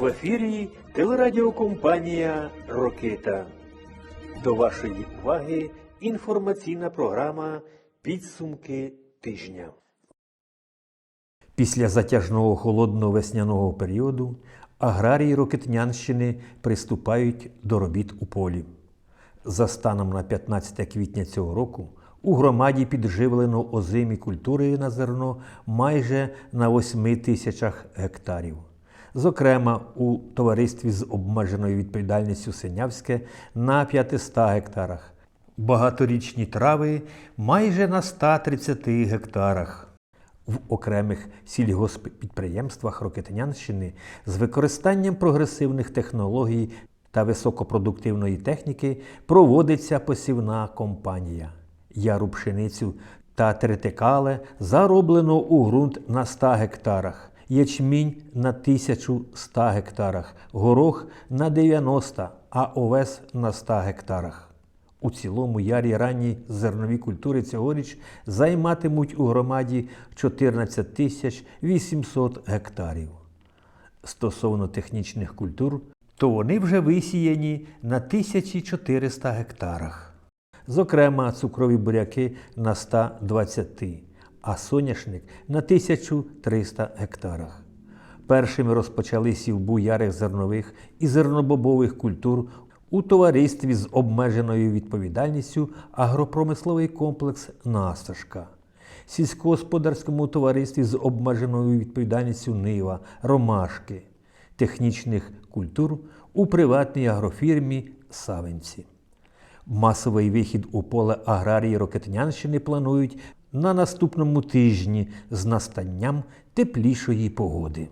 В ефірі телерадіокомпанія Рокита. До вашої уваги інформаційна програма Підсумки тижня. Після затяжного холодного весняного періоду аграрії Рокитнянщини приступають до робіт у полі. За станом на 15 квітня цього року у громаді підживлено озимі культури на зерно майже на 8 тисячах гектарів. Зокрема, у товаристві з обмеженою відповідальністю Синявське на 500 гектарах, багаторічні трави майже на 130 гектарах. В окремих сільгосппідприємствах Рокетинянщини з використанням прогресивних технологій та високопродуктивної техніки проводиться посівна кампанія. Яру пшеницю та третикале зароблено у ґрунт на 100 гектарах, ячмінь на 1100 гектарах, горох на 90, а овес на 100 гектарах. У цілому ярі ранні зернові культури цьогоріч займатимуть у громаді 14 тисяч 800 гектарів. Стосовно технічних культур, то вони вже висіяні на 1400 гектарах. Зокрема, цукрові буряки на 120, а соняшник на 1300 гектарах. Першими розпочали сівбу ярих зернових і зернобобових культур у товаристві з обмеженою відповідальністю агропромисловий комплекс Насташка, сільськогосподарському товаристві з обмеженою відповідальністю Нива, Ромашки, технічних культур у приватній агрофірмі Савинці. Масовий вихід у поле аграрії Рокетнянщини планують на наступному тижні з настанням теплішої погоди.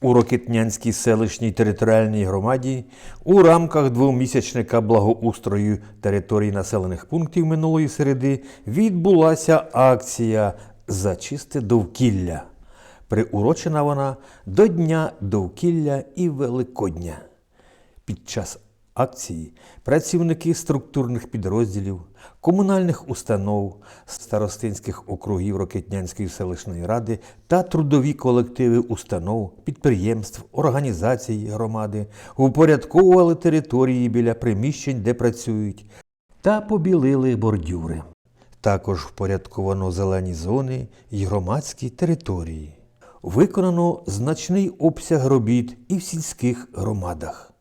У Рокитнянській селищній територіальній громаді у рамках двомісячника благоустрою територій населених пунктів минулої середи відбулася акція за чисте довкілля. Приурочена вона до Дня довкілля і Великодня. Під час акції працівники структурних підрозділів, комунальних установ, старостинських округів Рокетнянської селищної ради та трудові колективи установ, підприємств, організацій громади упорядковували території біля приміщень, де працюють, та побілили бордюри. Також впорядковано зелені зони й громадські території. Виконано значний обсяг робіт і в сільських громадах.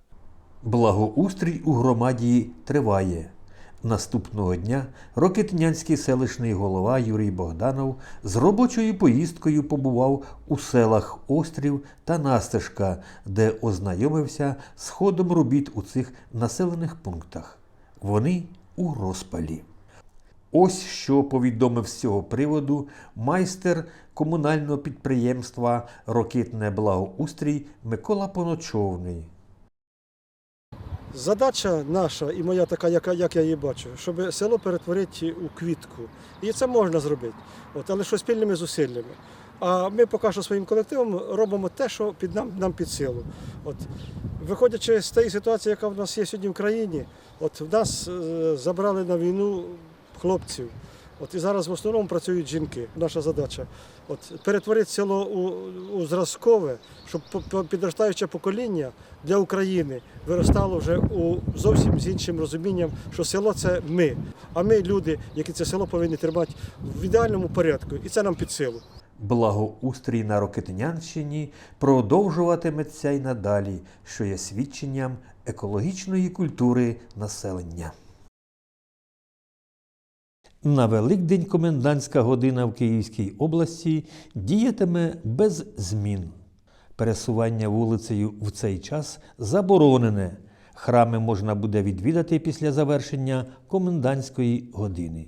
Благоустрій у громаді триває. Наступного дня Рокетнянський селищний голова Юрій Богданов з робочою поїздкою побував у селах Острів та Настежка, де ознайомився з ходом робіт у цих населених пунктах. Вони у розпалі. Ось що повідомив з цього приводу майстер комунального підприємства Рокитне Благоустрій Микола Поночовний. Задача наша і моя така, яка, як я її бачу, щоб село перетворити у квітку. І це можна зробити, от, але що спільними зусиллями. А ми поки що своїм колективом робимо те, що під нам, нам під силу. От, виходячи з тієї ситуації, яка в нас є сьогодні в країні, от в нас е, забрали на війну хлопців. От і зараз в основному працюють жінки. Наша задача от перетворити село у, у зразкове, щоб підростаюче покоління для України виростало вже у зовсім з іншим розумінням, що село це ми. А ми люди, які це село повинні тримати в ідеальному порядку, і це нам під силу. Благоустрій на Рокитнянщині продовжуватиметься й надалі, що є свідченням екологічної культури населення. На Великдень комендантська година в Київській області діятиме без змін. Пересування вулицею в цей час заборонене. Храми можна буде відвідати після завершення комендантської години.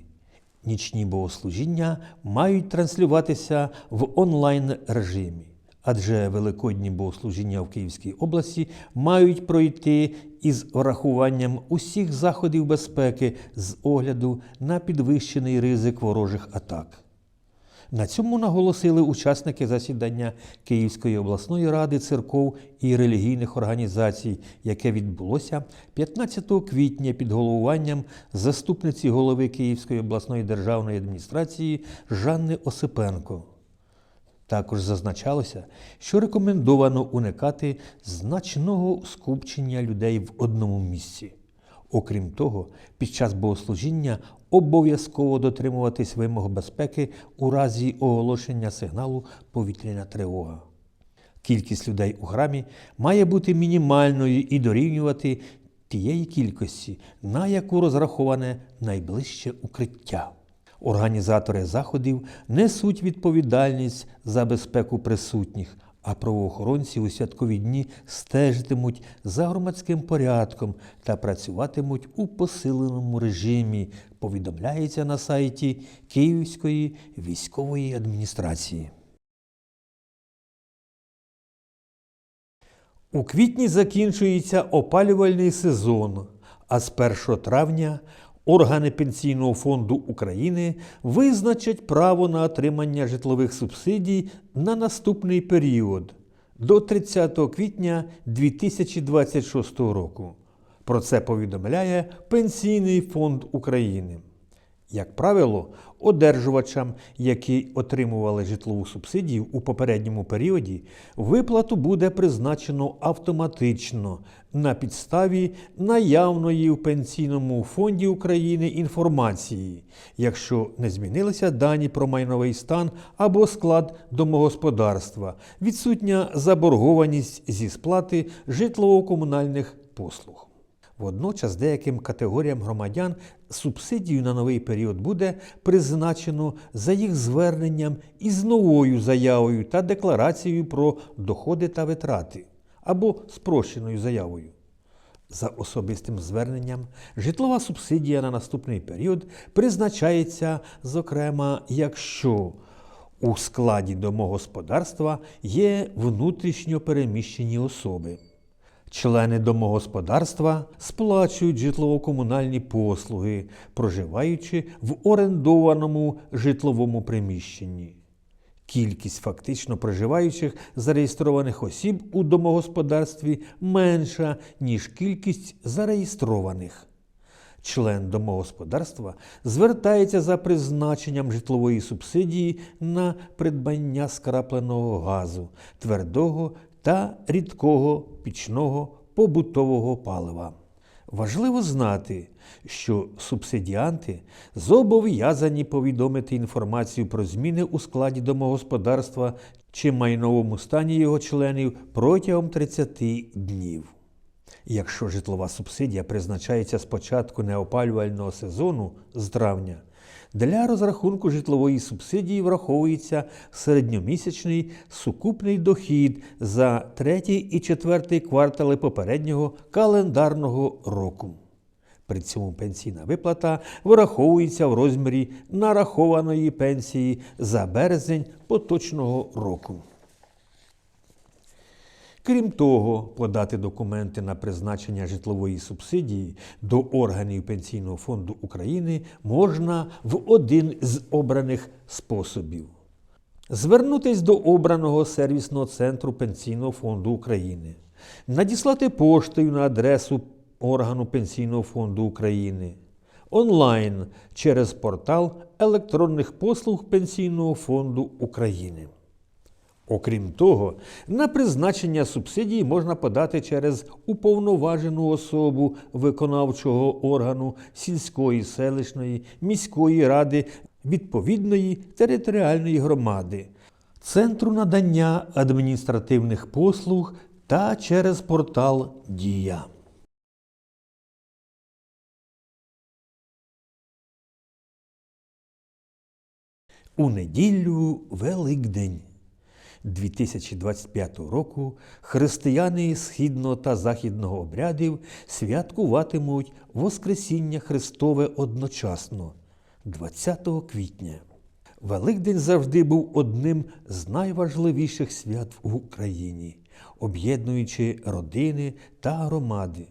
Нічні богослужіння мають транслюватися в онлайн режимі, адже великодні богослужіння в Київській області мають пройти із врахуванням усіх заходів безпеки з огляду на підвищений ризик ворожих атак. На цьому наголосили учасники засідання Київської обласної ради церков і релігійних організацій, яке відбулося 15 квітня під головуванням заступниці голови Київської обласної державної адміністрації Жанни Осипенко. Також зазначалося, що рекомендовано уникати значного скупчення людей в одному місці. Окрім того, під час богослужіння обов'язково дотримуватись вимог безпеки у разі оголошення сигналу повітряна тривога. Кількість людей у храмі має бути мінімальною і дорівнювати тієї кількості, на яку розраховане найближче укриття. Організатори заходів несуть відповідальність за безпеку присутніх, а правоохоронці у святкові дні стежитимуть за громадським порядком та працюватимуть у посиленому режимі, повідомляється на сайті Київської військової адміністрації. У квітні закінчується опалювальний сезон, а з 1 травня органи Пенсійного фонду України визначать право на отримання житлових субсидій на наступний період до 30 квітня 2026 року. Про це повідомляє Пенсійний фонд України. Як правило, одержувачам, які отримували житлову субсидію у попередньому періоді, виплату буде призначено автоматично на підставі наявної в Пенсійному фонді України інформації, якщо не змінилися дані про майновий стан або склад домогосподарства, відсутня заборгованість зі сплати житлово-комунальних послуг. Водночас деяким категоріям громадян субсидію на новий період буде призначено за їх зверненням із новою заявою та декларацією про доходи та витрати або спрощеною заявою. За особистим зверненням житлова субсидія на наступний період призначається, зокрема, якщо у складі домогосподарства є внутрішньо переміщені особи. Члени домогосподарства сплачують житлово-комунальні послуги, проживаючи в орендованому житловому приміщенні. Кількість фактично проживаючих зареєстрованих осіб у домогосподарстві менша, ніж кількість зареєстрованих. Член домогосподарства звертається за призначенням житлової субсидії на придбання скрапленого газу, твердого та рідкого пічного побутового палива. Важливо знати, що субсидіанти зобов'язані повідомити інформацію про зміни у складі домогосподарства чи майновому стані його членів протягом 30 днів. Якщо житлова субсидія призначається з початку неопалювального сезону з травня, для розрахунку житлової субсидії враховується середньомісячний сукупний дохід за третій і четвертий квартали попереднього календарного року. При цьому пенсійна виплата враховується в розмірі нарахованої пенсії за березень поточного року. Крім того, подати документи на призначення житлової субсидії до органів Пенсійного фонду України можна в один з обраних способів. Звернутись до обраного сервісного центру Пенсійного фонду України, надіслати поштою на адресу органу Пенсійного фонду України, онлайн через портал електронних послуг Пенсійного фонду України. Окрім того, на призначення субсидії можна подати через уповноважену особу виконавчого органу сільської, селищної, міської ради відповідної територіальної громади, центру надання адміністративних послуг та через портал Дія. У неділю Великдень. 2025 року християни східного та західного обрядів святкуватимуть Воскресіння Христове одночасно 20 квітня. Великдень завжди був одним з найважливіших свят в Україні, об'єднуючи родини та громади.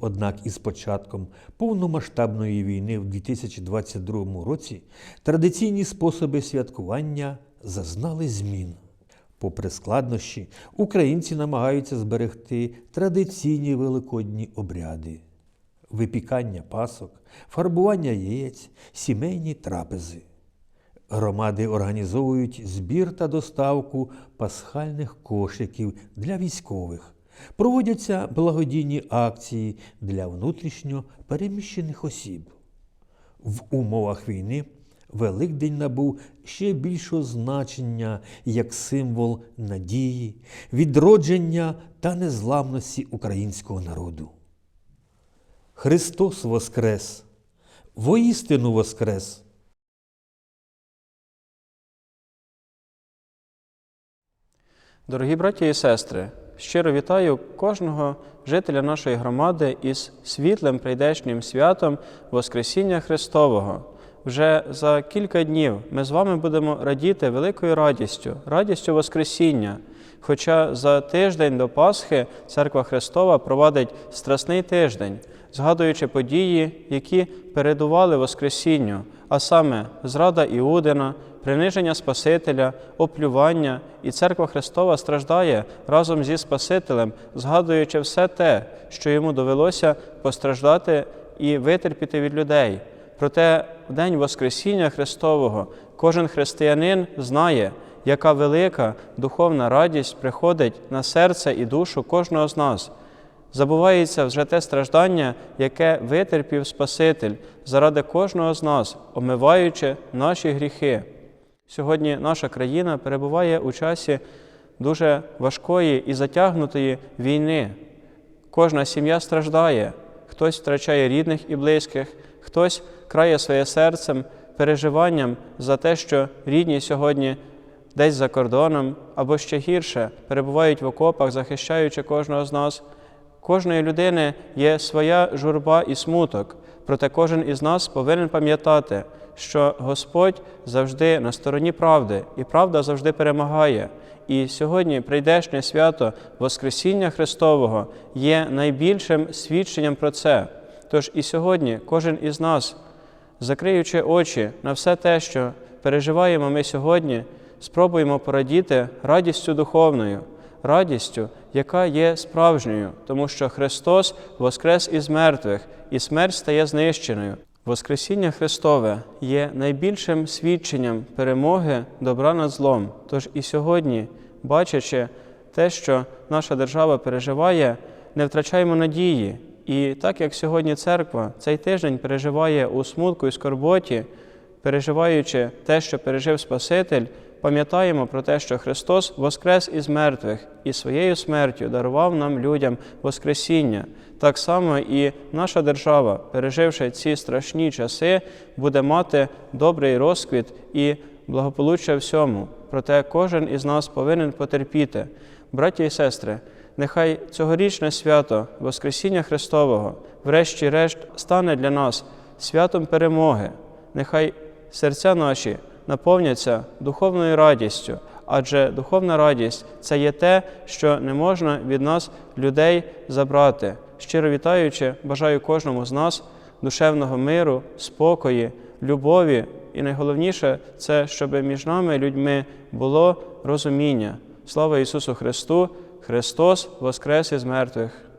Однак із початком повномасштабної війни в 2022 році традиційні способи святкування зазнали змін. Попри складнощі, українці намагаються зберегти традиційні великодні обряди випікання пасок, фарбування яєць, сімейні трапези. Громади організовують збір та доставку пасхальних кошиків для військових. Проводяться благодійні акції для внутрішньо переміщених осіб. В умовах війни Великдень набув ще більшого значення як символ надії, відродження та незламності українського народу. Христос Воскрес! Воістину Воскрес! Дорогі браті і сестри, щиро вітаю кожного жителя нашої громади із світлим прийдешнім святом Воскресіння Христового. Вже за кілька днів ми з вами будемо радіти великою радістю, радістю Воскресіння. Хоча за тиждень до Пасхи Церква Христова провадить страсний тиждень, згадуючи події, які передували Воскресінню, а саме зрада Іудина, приниження Спасителя, оплювання, і Церква Христова страждає разом зі Спасителем, згадуючи все те, що йому довелося постраждати і витерпіти від людей. Проте в день Воскресіння Христового кожен християнин знає, яка велика духовна радість приходить на серце і душу кожного з нас. Забувається вже те страждання, яке витерпів Спаситель заради кожного з нас, омиваючи наші гріхи. Сьогодні наша країна перебуває у часі дуже важкої і затягнутої війни. Кожна сім'я страждає, хтось втрачає рідних і близьких, хтось крає своє серцем переживанням за те, що рідні сьогодні десь за кордоном або ще гірше перебувають в окопах, захищаючи кожного з нас. Кожної людини є своя журба і смуток, проте кожен із нас повинен пам'ятати, що Господь завжди на стороні правди, і правда завжди перемагає. І сьогодні прийдешнє свято Воскресіння Христового є найбільшим свідченням про це. Тож і сьогодні кожен із нас, закриючи очі на все те, що переживаємо ми сьогодні, спробуємо порадіти радістю духовною, радістю, яка є справжньою, тому що Христос воскрес із мертвих, і смерть стає знищеною. Воскресіння Христове є найбільшим свідченням перемоги добра над злом. Тож і сьогодні, бачачи те, що наша держава переживає, не втрачаємо надії. І так як сьогодні церква цей тиждень переживає у смутку і скорботі, переживаючи те, що пережив Спаситель, пам'ятаємо про те, що Христос воскрес із мертвих і своєю смертю дарував нам людям Воскресіння. Так само і наша держава, переживши ці страшні часи, буде мати добрий розквіт і благополуччя всьому. Проте кожен із нас повинен потерпіти. Браті і сестри, нехай цьогорічне свято Воскресіння Христового, врешті-решт, стане для нас святом перемоги. Нехай серця наші наповняться духовною радістю, адже духовна радість це є те, що не можна від нас, людей, забрати. Щиро вітаючи, бажаю кожному з нас душевного миру, спокої, любові, і найголовніше це, щоб між нами, людьми, було розуміння. Слава Ісусу Христу! Христос Воскрес із мертвих!